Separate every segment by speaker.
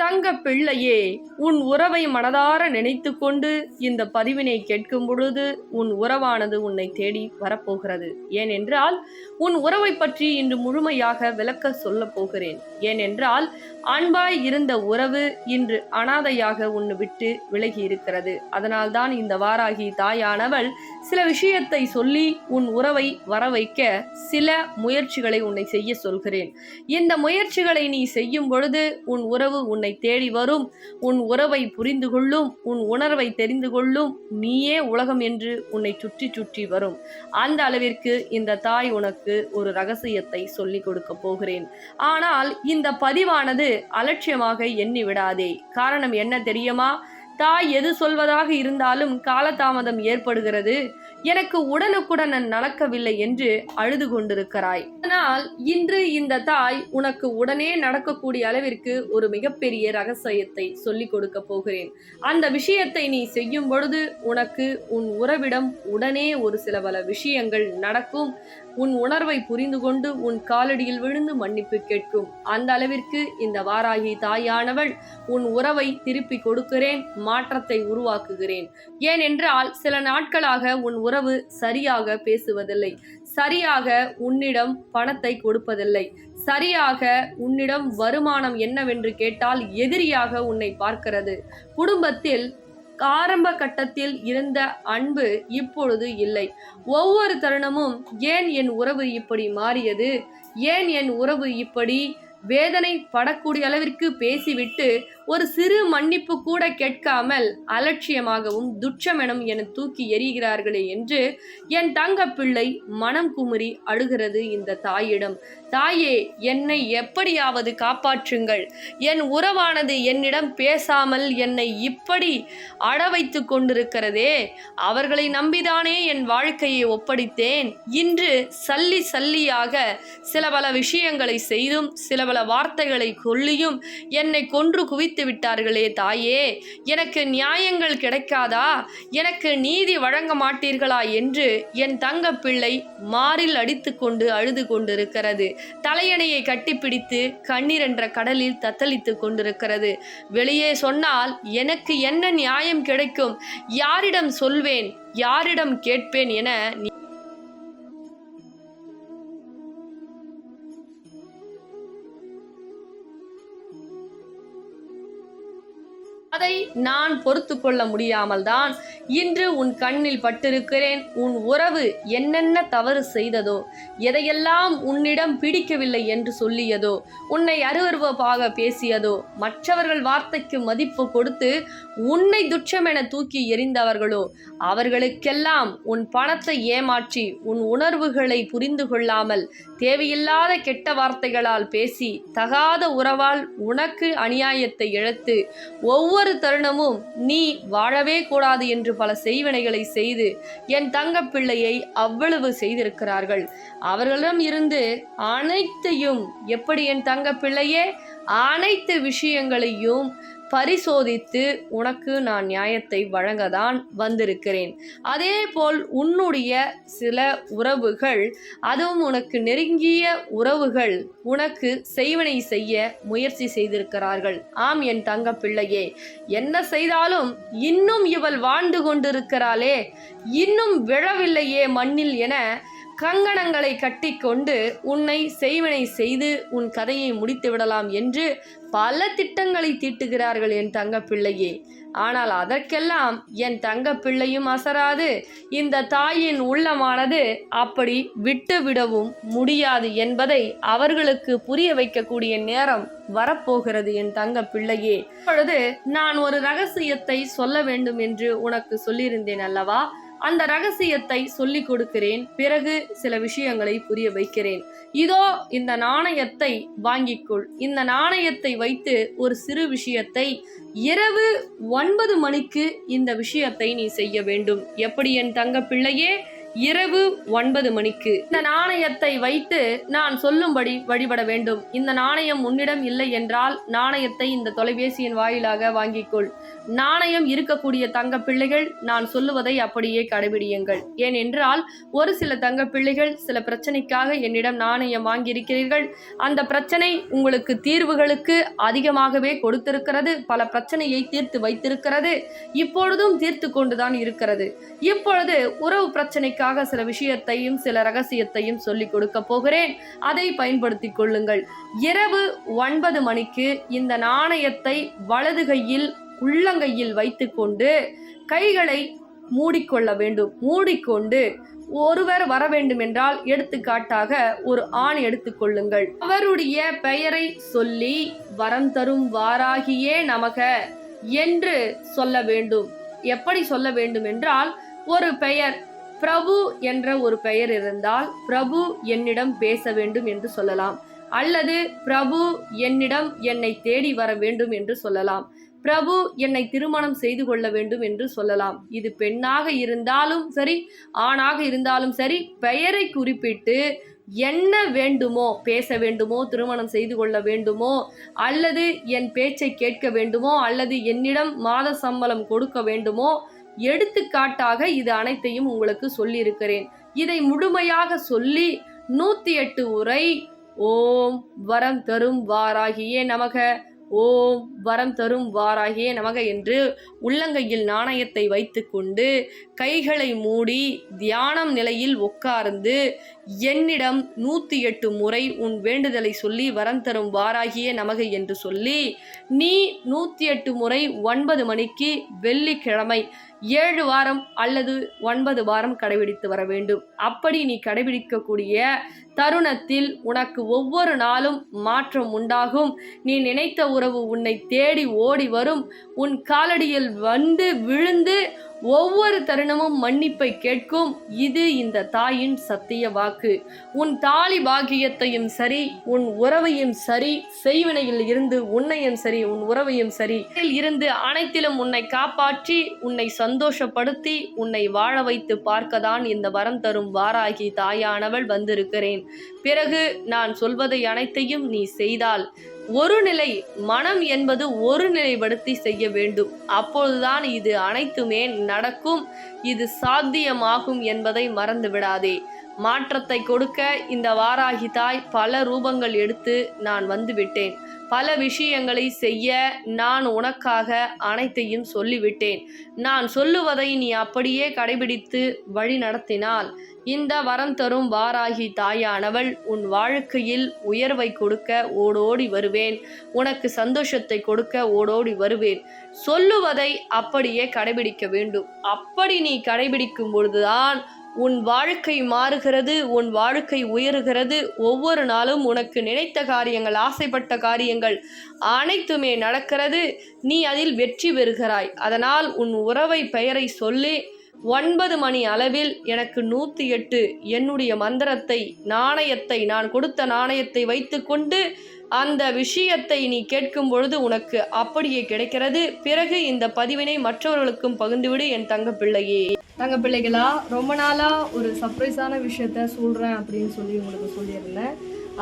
Speaker 1: தங்க பிள்ளையே உன் உறவை மனதார நினைத்து கொண்டு இந்த பதிவினை கேட்கும் பொழுது உன் உறவானது உன்னை தேடி வரப்போகிறது. ஏனென்றால் உன் உறவை பற்றி இன்று முழுமையாக விளக்க சொல்லப் போகிறேன். ஏனென்றால் அன்பாய் இருந்த உறவு இன்று அனாதையாக உன்னை விட்டு விலகி இருக்கிறது. அதனால்தான் இந்த வாராகி தாயானவள் சில விஷயத்தை சொல்லி உன் உறவை வர வைக்க சில முயற்சிகளை உன்னை செய்ய சொல்கிறேன். இந்த முயற்சிகளை நீ செய்யும் பொழுது உன் உறவு உன்னை தேடி வரும். உன் உறவை புரிந்து கொள்ளும் உன் உணர்வை தெரிந்து கொள்ளும் நீயே உலகம் என்று உன்னை சுற்றி சுற்றி வரும். அந்த அளவிற்கு இந்த தாய் உனக்கு ஒரு ரகசியத்தை சொல்லிக் கொடுக்க போகிறேன். ஆனால் இந்த பதிவானது அலட்சியமாக எண்ணி விடாதே. காரணம் என்ன தெரியுமா? தாய் எது சொல்வதாக இருந்தாலும் காலதாமதம் ஏற்படுகிறது. எனக்கு உடனுக்குடன் நடக்கவில்லை என்று அழுது கொண்டிருக்கிறாய். ஆனால் இன்று இந்த தாய் உனக்கு உடனே நடக்கக்கூடிய அளவிற்கு ஒரு மிகப்பெரிய ரகசியத்தை சொல்லிக் கொடுக்க போகிறேன். அந்த விஷயத்தை நீ செய்யும் பொழுது உனக்கு உன் உறவிடம் உடனே ஒரு சில பல விஷயங்கள் நடக்கும். உன் உணர்வை புரிந்து கொண்டு உன் காலடியில் விழுந்து மன்னிப்பு கேட்கும். அந்த அளவிற்கு இந்த வாராகி தாயானவள் உன் உறவை திருப்பி கொடுக்கிறேன் மாற்றத்தை உருவாக்குகிறேன். ஏனென்றால் சில நாட்களாக உன் உறவு சரியாக பேசுவதில்லை. சரியாக உன்னிடம் பணத்தை கொடுப்பதில்லை. சரியாக உன்னிடம் வருமானம் என்னவென்று கேட்டால் எதிரியாக உன்னை பார்க்கிறது. குடும்பத்தில் ஆரம்ப கட்டத்தில் இருந்த அன்பு இப்பொழுது இல்லை. ஒவ்வொரு தருணமும் ஏன் என் உறவு இப்படி மாறியது? ஏன் என் உறவு இப்படி வேதனை படக்கூடிய அளவிற்கு பேசிவிட்டு ஒரு சிறு மன்னிப்பு கூட கேட்காமல் அலட்சியமாகவும் துட்சமெனும் என தூக்கி எறிகிறார்களே என்று என் தங்க பிள்ளை மனம் குமுறி அழுகிறது இந்த தாயிடம். தாயே என்னை எப்படியாவது காப்பாற்றுங்கள். என் உறவானது என்னிடம் பேசாமல் என்னை இப்படி அட வைத்து கொண்டிருக்கிறதே. அவர்களை நம்பிதானே என் வாழ்க்கையை ஒப்படைத்தேன். இன்று சல்லி சல்லியாக சில பல விஷயங்களை செய்தும் சில பல வார்த்தைகளை கொல்லியும் என்னை கொன்று குவித்து விட்டார்களே தாயே. எனக்கு நியாயங்கள் கிடைக்காதா? எனக்கு நீதி வழங்க மாட்டீர்களா என்று என் தங்க பிள்ளை மாறில் அடித்துக்கொண்டு அழுது கொண்டிருக்கிறது. தலையணையை கட்டிப்பிடித்து கண்ணீர் என்ற கடலில் தத்தளித்து கொண்டிருக்கிறது. வெளியே சொன்னால் எனக்கு என்ன நியாயம் கிடைக்கும்? யாரிடம் சொல்வேன்? யாரிடம் கேட்பேன்? என அதை நான் பொறுத்து கொள்ள முடியாமல் தான் இன்று உன் கண்ணில் பட்டிருக்கிறேன் உன் உறவு என்னென்ன தவறு செய்ததோ எதையெல்லாம் உன்னிடம் பிடிக்கவில்லை என்று சொல்லியதோ உன்னை அருவருவப்பாக பேசியதோ மற்றவர்கள் வார்த்தைக்கு மதிப்பு கொடுத்து உன்னை துச்சமென தூக்கி எறிந்தவர்களோ அவர்களுக்கெல்லாம் உன் பணத்தை ஏமாற்றி உன் உணர்வுகளை புரிந்து கொள்ளாமல் தேவையில்லாத கெட்ட வார்த்தைகளால் பேசி தகாத உறவால் உனக்கு அநியாயத்தை இழத்து ஒவ்வொரு தருணமும் நீ வாழவே கூடாது என்று பல செய்வினைகளை செய்து என் தங்க பிள்ளையை அவ்வளவு செய்திருக்கிறார்கள். அவர்களிடம் இருந்து அனைத்தையும் எப்படி என் தங்க பிள்ளையே அனைத்து விஷயங்களையும் பரிசோதித்து உனக்கு நான் நியாயத்தை வழங்கதான் வந்திருக்கிறேன். அதே போல் உன்னுடைய சில உறவுகள் அதுவும் உனக்கு நெருங்கிய உறவுகள் உனக்கு செய்வனை செய்ய முயற்சி செய்திருக்கிறார்கள். ஆம் என் தங்க பிள்ளையே என்ன செய்தாலும் இன்னும் இவள் வாழ்ந்து கொண்டிருக்கிறாளே இன்னும் விழவில்லையே மண்ணில் என கங்கணங்களை கட்டிக்கொண்டு உன்னை செய்வினை செய்து உன் கதையை முடித்து விடலாம் என்று பல திட்டங்களை தீட்டுகிறார்கள் என் தங்க பிள்ளையே ஆனால் அதற்கெல்லாம் என் தங்க பிள்ளையும் அசராது. இந்த தாயின் உள்ளமானது அப்படி விட்டு விடவும் முடியாது என்பதை அவர்களுக்கு புரிய வைக்கக்கூடிய நேரம் வரப்போகிறது என் தங்க பிள்ளையே இப்பொழுது நான் ஒரு ரகசியத்தை சொல்ல வேண்டும் என்று உனக்கு சொல்லியிருந்தேன் அல்லவா? அந்த ரகசியத்தை சொல்லிக் கொடுக்கிறேன். பிறகு சில விஷயங்களை புரிய வைக்கிறேன். இதோ இந்த நாணயத்தை வாங்கிக்கொள். இந்த நாணயத்தை வைத்து ஒரு சிறு விஷயத்தை இரவு ஒன்பது மணிக்கு இந்த விஷயத்தை நீ செய்ய வேண்டும். எப்படி என் தங்க பிள்ளையே இரவு ஒன்பது மணிக்கு. இந்த நாணயத்தை வைத்து நான் சொல்லும்படி வழிபட வேண்டும். இந்த நாணயம் உன்னிடம் இல்லை என்றால் நாணயத்தை இந்த தொலைபேசியின் வாயிலாக வாங்கிக்கொள். நாணயம் இருக்கக்கூடிய தங்க பிள்ளைகள் நான் சொல்லுவதை அப்படியே கடைபிடியுங்கள். ஏனென்றால் ஒரு சில தங்க பிள்ளைகள் சில பிரச்சனைக்காக என்னிடம் நாணயம் வாங்கியிருக்கிறீர்கள். அந்த பிரச்சனை உங்களுக்கு தீர்வுகளுக்கு அதிகமாகவே கொடுத்திருக்கிறது. பல பிரச்சனையை தீர்த்து வைத்திருக்கிறது. இப்பொழுதும் தீர்த்து கொண்டுதான் இருக்கிறது. இப்பொழுது உறவு பிரச்சனைக்கு உங்களுக்காக சில விஷயத்தையும் சில ரகசியத்தையும் சொல்லிக் கொடுக்க போகிறேன். அதை பயன்படுத்திக் கொள்ளுங்கள். இரவு ஒன்பது மணிக்கு இந்த நாணயத்தை வலது கையில் உள்ளங்கையில் வைத்துக்கொண்டு கைகளை மூடிக்கொள்ள வேண்டும். மூடிக்கொண்டு ஒருவர் வர வேண்டும் என்றால் எடுத்துக்காட்டாக ஒரு ஆண் எடுத்துக்கொள்ளுங்கள் அவருடைய பெயரை சொல்லி வரம் தரும் வாராகியே நமக என்று சொல்ல வேண்டும். எப்படி சொல்ல வேண்டும் என்றால் ஒரு பெயர் பிரபு என்ற ஒரு பெயர் இருந்தால் பிரபு என்னிடம் பேச வேண்டும் என்று சொல்லலாம். அல்லது பிரபு என்னிடம் என்னை தேடி வர வேண்டும் என்று சொல்லலாம். பிரபு என்னை திருமணம் செய்து கொள்ள வேண்டும் என்று சொல்லலாம். இது பெண்ணாக இருந்தாலும் சரி ஆணாக இருந்தாலும் சரி பெயரை குறிப்பிட்டு என்ன வேண்டுமோ பேச வேண்டுமோ திருமணம் செய்து கொள்ள வேண்டுமோ அல்லது என் பேச்சை கேட்க வேண்டுமோ அல்லது என்னிடம் மாத சம்பளம் கொடுக்க வேண்டுமோ எடுத்துக்காட்டாக இது அனைத்தையும் உங்களுக்கு சொல்லியிருக்கிறேன். இதை முழுமையாக சொல்லி நூத்தி எட்டு உரை ஓம் வரம் தரும் வாராகியே நமக ஓம் வரம் தரும் வாராகியே நமக என்று உள்ளங்கையில் நாணயத்தை வைத்துக்கொண்டு கைகளை மூடி தியானம் நிலையில் உட்கார்ந்து என்னிடம் நூற்றி எட்டு முறை உன் வேண்டுதலை சொல்லி வரம் தரும் வாராகியே நமக என்று சொல்லி நீ நூற்றி எட்டு முறை ஒன்பது மணிக்கு வெள்ளிக்கிழமை ஏழு வாரம் அல்லது ஒன்பது வாரம் கடைபிடித்து வர வேண்டும். அப்படி நீ கடைபிடிக்கக்கூடிய தருணத்தில் உனக்கு ஒவ்வொரு நாளும் மாற்றம் உண்டாகும். நீ நினைத்த உறவு உன்னை தேடி ஓடி வரும். உன் காலடியில் வந்து விழுந்து ஒவ்வொரு தருணமும் மன்னிப்பை கேட்கும். இது இந்த தாயின் சத்திய வாக்கு. உன் தாலி பாக்கியத்தையும் சரி உன் உறவையும் சரி செய்வினையில் இருந்து உன்னையும் சரி உன் உறவையும் சரி. இருந்து அனைத்திலும் உன்னை காப்பாற்றி உன்னை சந்தோஷப்படுத்தி உன்னை வாழ வைத்து பார்க்கதான் இந்த வரம் தரும் வாராகி தாயானவள் வந்திருக்கிறேன். பிறகு நான் சொல்வதை அனைத்தையும் நீ செய்தால் ஒரு நிலை மனம் என்பது ஒரு நிலைப்படுத்தி செய்ய வேண்டும். அப்பொழுதுதான் இது அனைத்துமே நடக்கும். இது சாத்தியமாகும் என்பதை மறந்து விடாதே மாற்றத்தை கொடுக்க இந்த வாராகி தாய் பல ரூபங்கள் எடுத்து நான் வந்துவிட்டேன் பல விஷயங்களை செய்ய நான் உனக்காக அனைத்தையும் சொல்லிவிட்டேன். நான் சொல்லுவதை நீ அப்படியே கடைபிடித்து வழி நடத்தினால் இந்த வரம் தரும் வாராகி தாயானவள் உன் வாழ்க்கையில் உயர்வை கொடுக்க ஓடோடி வருவேன். உனக்கு சந்தோஷத்தை கொடுக்க ஓடோடி வருவேன். சொல்லுவதை அப்படியே கடைபிடிக்க வேண்டும். அப்படி நீ கடைபிடிக்கும் பொழுதுதான் உன் வாழ்க்கை மாறுகிறது உன் வாழ்க்கை உயருகிறது. ஒவ்வொரு நாளும் உனக்கு நினைத்த காரியங்கள் ஆசைப்பட்ட காரியங்கள் அனைத்துமே நடக்கிறது. நீ அதில் வெற்றி பெறுகிறாய். அதனால் உன் உறவை பெயரை சொல்லி. ஒன்பது மணி அளவில் எனக்கு நூற்றி எட்டு. என்னுடைய மந்திரத்தை நாணயத்தை நான் கொடுத்த நாணயத்தை வைத்துக்கொண்டு அந்த விஷயத்தை நீ கேட்கும் பொழுது உனக்கு அப்படியே கிடைக்கிறது. பிறகு இந்த பதிவினை மற்றவர்களுக்கும் பகிர்ந்துவிடு என் தங்க பிள்ளையே தங்க பிள்ளைகளா ரொம்ப நாளாக ஒரு சர்ப்ரைஸான விஷயத்த சொல்கிறேன் அப்படின்னு சொல்லி உங்களுக்கு சொல்லியிருந்தேன்.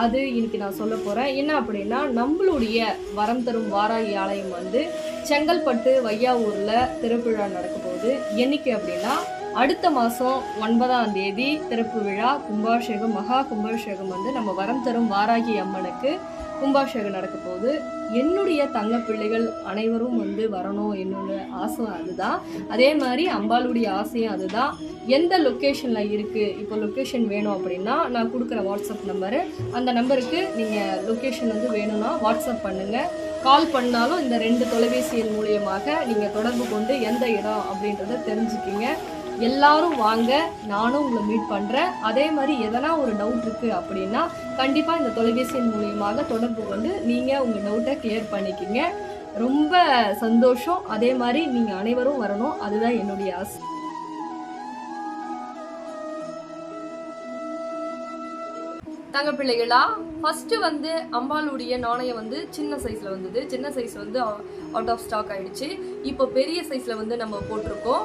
Speaker 1: அது இன்னைக்கு நான் சொல்ல போகிறேன் என்ன அப்படின்னா நம்மளுடைய வரம் தரும் வாராகி ஆலயம் வந்து செங்கல்பட்டு வையாவூரில் திருவிழா நடக்க போகுது. என்னைக்கு அப்படின்னா அடுத்த மாதம் ஒன்பதாம் தேதி திறப்பு விழா. கும்பாபிஷேகம் மகா கும்பாபிஷேகம் வந்து நம்ம வரம் தரும் வாராகி அம்மனுக்கு கும்பாபிஷேகம் நடக்க போகுது. என்னுடைய தங்க பிள்ளைகள் அனைவரும் வந்து வரணும் என்னோட ஆசை அதுதான். அதே மாதிரி அம்பாளுடைய ஆசையும் அதுதான். எந்த லொக்கேஷனில் இருக்குது இப்போ லொக்கேஷன் வேணும் அப்படின்னா நான் கொடுக்குற வாட்ஸ்அப் நம்பரு அந்த நம்பருக்கு நீங்கள் லொக்கேஷன் வந்து வேணும்னா வாட்ஸ்அப் பண்ணுங்கள் கால் பண்ணாலும் இந்த ரெண்டு தொலைபேசியின் மூலியமாக நீங்கள் தொடர்பு கொண்டு எந்த இடம் அப்படின்றத தெரிஞ்சுக்கிங்க. எல்லாரும் வாங்க நானும் உங்களை மீட் பண்ணுறேன் அதே மாதிரி எதனா ஒரு டவுட் இருக்குது அப்படின்னா கண்டிப்பாக இந்த தொலைபேசியின் மூலியமாக தொடர்பு கொண்டு நீங்கள் உங்கள் டவுட்டை கிளியர் பண்ணிக்கிங்க. ரொம்ப சந்தோஷம். அதே மாதிரி நீங்கள் அனைவரும் வரணும். அதுதான் என்னுடைய ஆசை. தங்க பிள்ளைகளா ஃபர்ஸ்ட் வந்து அம்பாளுடைய நாணயம் வந்து சின்ன சைஸ்ல வந்தது. சின்ன சைஸ் வந்து அவுட் ஆஃப் ஸ்டாக் ஆயிடுச்சு. இப்போ பெரிய சைஸ்ல வந்து நம்ம போட்டிருக்கோம்.